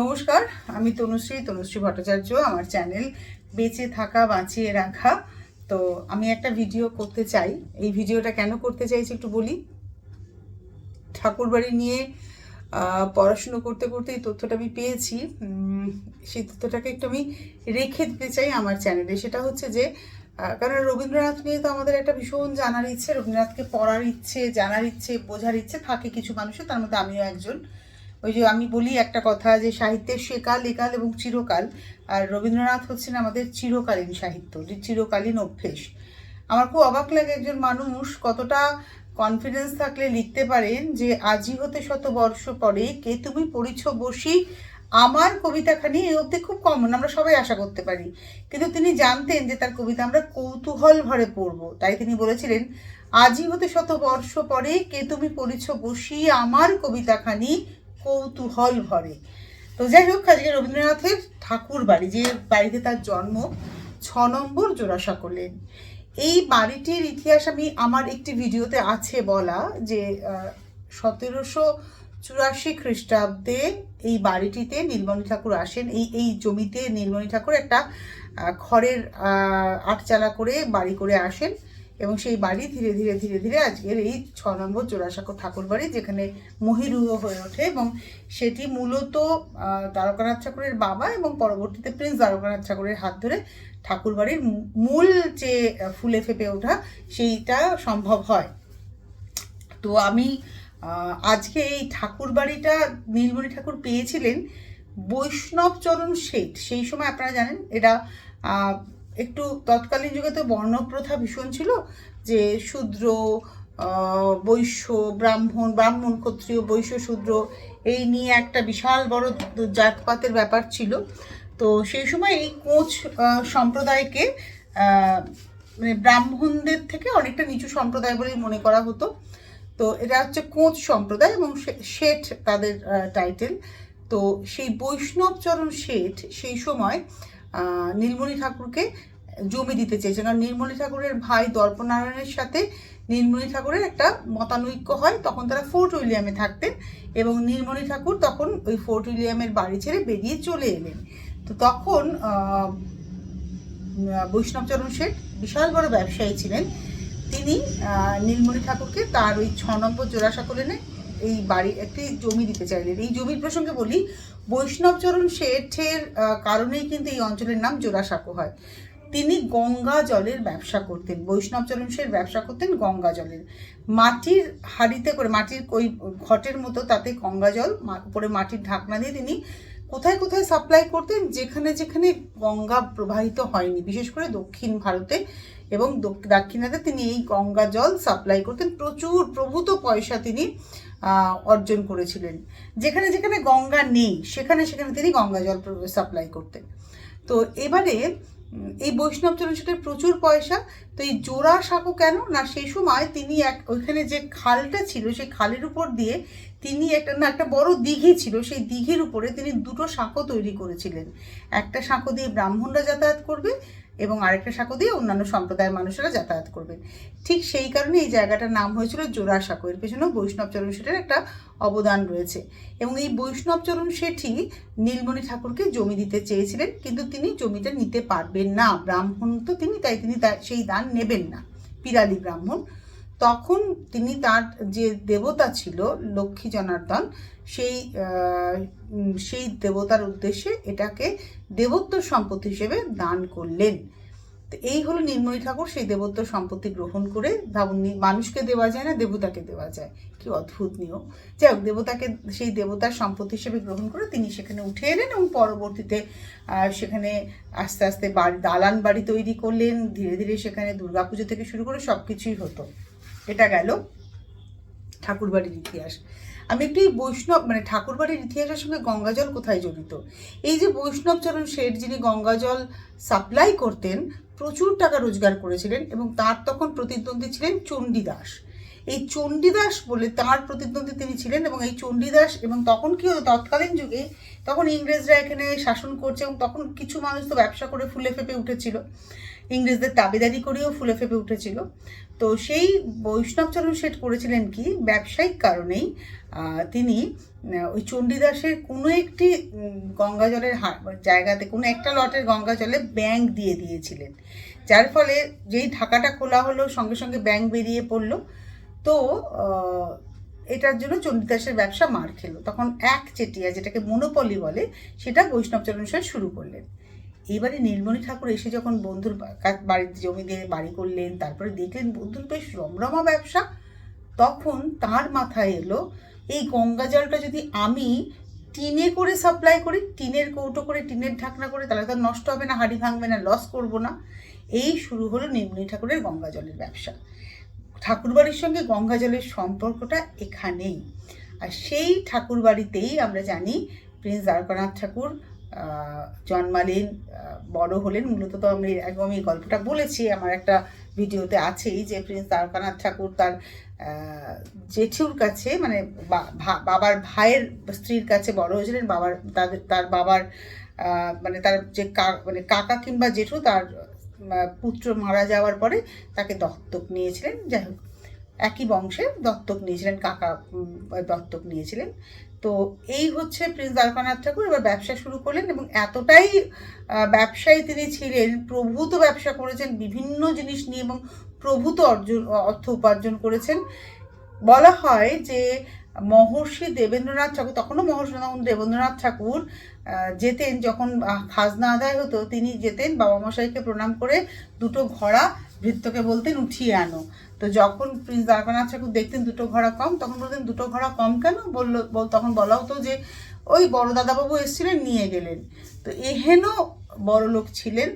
নমস্কার, আমি তনুশ্রী তনুশ্রী ভট্টাচার্য, আমার চ্যানেল বেঁচে থাকা, বাঁচিয়ে রাখা। তো আমি একটা ভিডিও করতে চাই। এই ভিডিওটা কেন করতে চাইছি একটু বলি? ঠাকুরবাড়ি নিয়ে পড়াশুনো করতে করতে এই তথ্যটা আমি পেয়েছি। সেই তথ্যটাকে একটু আমি রেখে দিতে চাই আমার চ্যানেলে। সেটা হচ্ছে যে কারণ রবীন্দ্রনাথ নিয়ে তো আমাদের একটা ভীষণ জানার ইচ্ছে, রবীন্দ্রনাথকে পড়ার ইচ্ছে, জানার ইচ্ছে, বোঝার ইচ্ছে থাকে কিছু মানুষের, তার মধ্যে আমিও একজন। ওই যে আমি বলি একটা কথা যে সাহিত্যের সেকাল, একাল এবং চিরকাল। আর রবীন্দ্রনাথ হচ্ছেন আমাদের চিরকালীন সাহিত্য, যে চিরকালীন অভ্যেস। আমার খুব অবাক লাগে একজন মানুষ কতটা কনফিডেন্স থাকলে লিখতে পারেন যে, আজি হতে শত বর্ষ পরে কে তুমি পড়িছ বসি, আমার কবিতাখানি এ অবধি খুব কমন আমরা সবাই আশা করতে পারি। কিন্তু তিনি জানতেন যে তার কবিতা আমরা কৌতূহল ভরে পড়ব। তাই তিনি বলেছিলেন, আজি হতে শত বর্ষ পরে কে তুমি পড়িছ বসি, আমার কবিতাখানি কৌতূহল ভরে। তো যাই হোক, আজকে রবীন্দ্রনাথের ঠাকুর বাড়ি, যে বাড়িতে তার জন্ম ছ নম্বর জোড়াসা করলেন এই বাড়িটির ইতিহাস আমি, আমার একটি ভিডিওতে আছে বলা যে সতেরোশো চুরাশি খ্রিস্টাব্দে এই বাড়িটিতে নীলমণি ঠাকুর আসেন। এই এই জমিতে নীলমণি ঠাকুর একটা খড়ের আটচালা করে, বাড়ি করে আসেন। এবং সেই বাড়ি ধীরে ধীরে ধীরে ধীরে আজকের এই ছ নম্বর জোড়াসাঁকো ঠাকুর বাড়ি যেখানে মহিরুহ হয়ে ওঠে এবং সেটি মূলত দ্বারকানাথ ঠাকুরের বাবা এবং পরবর্তীতে প্রিন্স দ্বারকানাথ ঠাকুরের হাত ধরে ঠাকুর বাড়ির মূল যে ফুলে ফেপে ওঠা সেইটা সম্ভব হয়। তো আমি আজকে এই ঠাকুর বাড়িটা নীলমণি ঠাকুর পেয়েছিলেন বৈষ্ণবচরণ শেঠ, সেই সময় আপনারা জানেন এটা একটু তৎকালীন যুগে তো বর্ণপ্রথা ভীষণ ছিল যে শূদ্র বৈশ্য, ব্রাহ্মণ ব্রাহ্মণ ক্ষত্রিয়, বৈশ্য শূদ্র, এই নিয়ে একটা বিশাল বড় জাতপাতের ব্যাপার ছিল। তো সেই সময় এই কোচ সম্প্রদায়কে মানে ব্রাহ্মণদের থেকে অনেকটা নিচু সম্প্রদায় বলেই মনে করা হতো। তো এটা হচ্ছে কোচ সম্প্রদায় এবং শেঠ তাদের টাইটেল তো সেই বৈষ্ণবচরণ শেঠ সেই সময় নীলমণি ঠাকুরকে জমি দিতে চেয়েছেন কারণ নীলমণি ঠাকুরের ভাই দর্পনারায়ণের সাথে নীলমণি ঠাকুরের একটা মতানৈক্য হয়। তখন তারা ফোর্ট উইলিয়ামে থাকতেন এবং নীলমণি ঠাকুর তখন ওই ফোর্ট উইলিয়ামের বাড়ি ছেড়ে বেরিয়ে চলে এলেন। তো তখন বৈষ্ণবচরণ শেঠ বিশাল বড় ব্যবসায়ী ছিলেন। তিনি নীলমণি ঠাকুরকে তার ওই ছ নম্বর জোড়াসা কলেনে এই বাড়ি, একটি জমি দিতে চাইলেন। এই জমির প্রসঙ্গে বলি বৈষ্ণবচরণ শেঠের কারণেই কিন্তু এই অঞ্চলের নাম জোড়াসাঁকো হয়। তিনি গঙ্গা জলের ব্যবসা করতেন বৈষ্ণবচরণ শেঠ ব্যবসা করতেন গঙ্গা জলের। মাটির হাঁড়িতে করে, মাটির ওই ঘটের মতো তাতে গঙ্গা জল উপরে মাটির ঢাকনা দিয়ে তিনি কোথায় কোথায় সাপ্লাই করতেন, যেখানে যেখানে গঙ্গা প্রবাহিত হয়নি, বিশেষ করে দক্ষিণ ভারতে। এবং দক- দাক্ষিণাতে তিনি এই গঙ্গা জল সাপ্লাই করতেন। প্রচুর প্রভূত পয়সা তিনি অর্জন করেছিলেন। যেখানে যেখানে গঙ্গা নেই, সেখানে সেখানে তিনি গঙ্গা জল সাপ্লাই করতেন। তো এবারে এই বৈষ্ণব চরণের প্রচুর পয়সা, তো এই জোড়া সাঁকো কেন? না, সেই সময় তিনি এক, ওইখানে যে খালটা ছিল, সেই খালের উপর দিয়ে তিনি একটা, না, একটা বড় দিঘি ছিল। সেই দিঘির উপরে তিনি দুটো সাঁকো তৈরি করেছিলেন। একটা সাঁকো দিয়ে ব্রাহ্মণরা যাতায়াত করবে এবং আরেকটা সাঁকো দিয়ে অন্যান্য সম্প্রদায়ের মানুষেরা যাতায়াত করবেন। ঠিক সেই কারণে এই জায়গাটার নাম হয়েছিল জোড়া সাঁকো। এর পেছনেও বৈষ্ণবচরণ শেঠের একটা অবদান রয়েছে। এবং এই বৈষ্ণবচরণ শেঠই নীলমণি ঠাকুরকে জমি দিতে চেয়েছিলেন, কিন্তু তিনি জমিটা নিতে পারবেন না। ব্রাহ্মণ তো তিনি, তাই তিনি সেই দান নেবেন না। পিরালি ব্রাহ্মণ। তখন তিনি তার যে দেবতা ছিল, লক্ষ্মী জনার্দন, সেই সেই দেবতার উদ্দেশ্যে এটাকে দেবত্ব সম্পত্তি হিসেবে দান করলেন। তো এই হলো নীলমণি ঠাকুর, সেই দেবত্ব সম্পত্তি গ্রহণ করে ভাবুন মানুষকে দেওয়া যায় না, দেবতাকে দেওয়া যায়। কি অদ্ভুত নিয়ম। যাই হোক, দেবতাকে, সেই দেবতার সম্পত্তি হিসেবে গ্রহণ করে তিনি সেখানে উঠে এলেন এবং পরবর্তীতে সেখানে আস্তে আস্তে বাড়ি, দালান বাড়ি তৈরি করলেন। ধীরে ধীরে সেখানে দুর্গাপুজো থেকে শুরু করে সব কিছুই হতো। এটা গেল ঠাকুরবাড়ির ইতিহাস। আমি একটু এই বৈষ্ণব মানে ঠাকুরবাড়ির ইতিহাসের সঙ্গে গঙ্গাজল কোথায় জড়িত? এই যে বৈষ্ণবচরণ শেঠ যিনি গঙ্গাজল সাপ্লাই করতেন, প্রচুর টাকা রোজগার করেছিলেন এবং তার তখন প্রতিদ্বন্দ্বী ছিলেন চণ্ডীদাস। এই চণ্ডীদাস বলে তার প্রতিদ্বন্দ্বী তিনি ছিলেন এবং এই চণ্ডীদাস এবং তখন কি হতো, তৎকালীন যুগে তখন ইংরেজরা এখানে শাসন করছে এবং তখন কিছু মানুষ তো ব্যবসা করে ফুলে ফেপে উঠেছিল। ইংরেজদের দাবিদারি করেও ফুলে ফেপে উঠেছিল। তো সেই বৈষ্ণবচরণ শেঠ করেছিলেন কি? ব্যবসায়িক কারণেই তিনি ওই চণ্ডীদাসের কোনো একটি গঙ্গা জলের জায়গাতে কোনো একটা লটের গঙ্গা জলে ব্যাংক দিয়ে দিয়েছিলেন। যার ফলে যেই ঢাকাটা খোলা হলো, সঙ্গে সঙ্গে ব্যাংক বেরিয়ে পড়ল। তো এটার জন্য চণ্ডীদাসের ব্যবসা মার খেলো। তখন এক চেটিয়া, যেটাকে মনোপলি বলে, সেটা বৈষ্ণবচরণ শেঠ শুরু করলেন। এবারে নীলমণি ঠাকুর এসে যখন বন্ধুর বা- কা- বাড়িতে জমি দিয়ে বাড়ি করলেন, তারপরে দেখলেন বন্ধুর বেশ রমরমা ব্যবসা, তখন তার মাথায় এলো, এই গঙ্গা জলটা যদি আমি টিনে করে সাপ্লাই করি, টিনের কৌটো করে, টিনের ঢাকনা করে, তাহলে তো নষ্ট হবে না, হাঁড়ি ভাঙবে না লস করব না। এই শুরু হলো নীলমণি ঠাকুরের গঙ্গা জলের ব্যবসা। ঠাকুরবাড়ির সঙ্গে গঙ্গা জলের সম্পর্কটা এখানেই। আর সেই ঠাকুরবাড়িতেই আমরা জানি প্রিন্স দ্বারকানাথ ঠাকুর জন্মালেন বড় হলেন। মূলত তো আমি একদম এই গল্পটা বলেছি, আমার একটা ভিডিওতে আছেই যে প্রিন্স দ্বারকানাথ ঠাকুর তার জেঠুর কাছে মানে বাবার ভাইয়ের স্ত্রীর কাছে বড় হয়েছিলেন। বাবার তাদের তার বাবার মানে তার যে মানে কাকা কিংবা জেঠু তার পুত্র মারা যাওয়ার পরে তাকে দত্তক নিয়েছিলেন। যাই হোক একই বংশে দত্তক নিয়েছিলেন, কাকা দত্তক নিয়েছিলেন। তো এই হচ্ছে প্রিন্স দ্বারকানাথ ঠাকুর, এবার ব্যবসা শুরু করলেন এবং এতটাই ব্যবসায়ী তিনি ছিলেন প্রভূত ব্যবসা করেছেন, বিভিন্ন জিনিস নিয়ে এবং প্রভূত অর্জন, অর্থ উপার্জন করেছেন। বলা হয় যে মহর্ষি দেবেন্দ্রনাথ ঠাকুর, তখনও মহর্ষি তখন দেবেন্দ্রনাথ ঠাকুর যেতেন যখন খাজনা আদায় হতো, তিনি যেতেন, বাবা মশাইকে প্রণাম করে দুটো ঘোড়া ভৃত্যকে বলতেন, উঠিয়ে আনো। তো যখন প্রিন্স দ্বারকানাথ ঠাকুর দেখতেন দুটো ঘোড়া কম, তখন বলতেন, দুটো ঘোড়া কম কেন? বলল তখন বলা হতো যে, ওই বড় দাদাবাবু এসেছিলেন, নিয়ে গেলেন। তো এহেন বড় লোক ছিলেন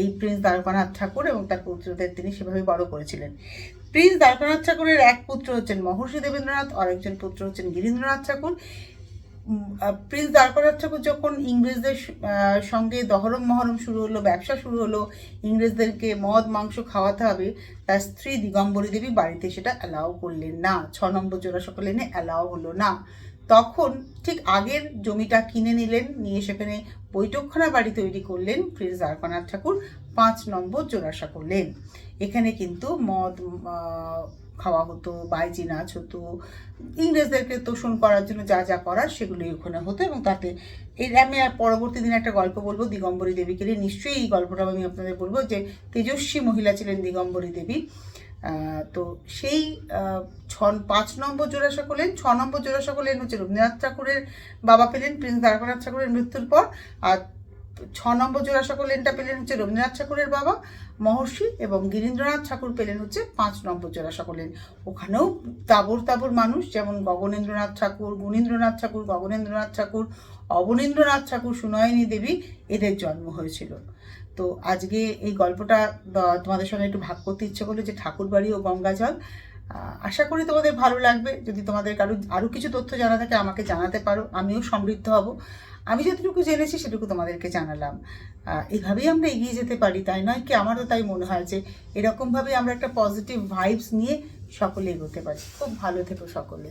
এই প্রিন্স দ্বারকানাথ ঠাকুর এবং তার পুত্রদের তিনি সেভাবে বড় করেছিলেন। প্রিন্স দ্বারকানাথ ঠাকুরের এক পুত্র হচ্ছেন মহর্ষি দেবেন্দ্রনাথ আর একজন পুত্র হচ্ছেন গিরীন্দ্রনাথ ঠাকুর। প্রিন্স দ্বারকানাথ ঠাকুর যখন ইংরেজদের সঙ্গে দহরম মহরম শুরু হলো, ব্যবসা শুরু হলো, ইংরেজদেরকে মদ, মাংস খাওয়াতে হবে, তার স্ত্রী দিগম্বরী দেবী বাড়িতে সেটা অ্যালাও করলেন না। ছ নম্বর জোড়া সকল এনে অ্যালাও হলো না। তখন ঠিক আগের জমিটা কিনে নিলেন, নিয়ে সেখানে বৈঠকখানা বাড়ি তৈরি করলেন প্রিন্স দ্বারকানাথ ঠাকুর, পাঁচ নম্বর জোড়াসা করলেন এখানে কিন্তু মদ খাওয়া হতো, বাইজি নাচ হতো, ইংরেজদেরকে তোষণ করার জন্য যা যা করার সেগুলি ওখানে হতো এবং তাতে এর আমি আর পরবর্তী দিনে একটা গল্প বলব, দিগম্বরী দেবীকে নিয়ে। নিশ্চয়ই এই গল্পটা আমি আপনাদের বলব যে তেজস্বী মহিলা ছিলেন দিগম্বরী দেবী। তো সেই ছ, পাঁচ নম্বর জোড়াসা করলেন ছ নম্বর জোড়াসা করলেন হচ্ছে রবীন্দ্রনাথ ঠাকুরের বাবা পেলেন প্রিন্স দ্বারকানাথ ঠাকুরের মৃত্যুর পর, আর ছ নম্বর জোড়াসা করলেনটা পেলেন হচ্ছে রবীন্দ্রনাথ ঠাকুরের বাবা, মহর্ষি এবং গিরীন্দ্রনাথ ঠাকুর পেলেন হচ্ছে পাঁচ নম্বর জোড়াসা করলেন ওখানেও তাবর তাবর মানুষ যেমন গগনেন্দ্রনাথ ঠাকুর, গুণীন্দ্রনাথ ঠাকুর, গগনেন্দ্রনাথ ঠাকুর, অবনীন্দ্রনাথ ঠাকুর, সুনয়নী দেবী এদের জন্ম হয়েছিল। তো আজকে এই গল্পটা তোমাদের সঙ্গে একটু ভাগ করতে ইচ্ছে করল যে ঠাকুরবাড়ি ও গঙ্গাজল আশা করি তোমাদের ভালো লাগবে। যদি তোমাদের কারও আরও কিছু তথ্য জানা থাকে, আমাকে জানাতে পারো। আমিও সমৃদ্ধ হব। আমি যতটুকু জেনেছি, সেটুকু তোমাদেরকে জানালাম। এভাবেই আমরা এগিয়ে যেতে পারি। তাই নয় কি, আমারও তাই মনে হয় যে এরকমভাবে আমরা একটা পজিটিভ ভাইবস নিয়ে সকলে এগোতে পারি। খুব ভালো থেকো সকলে।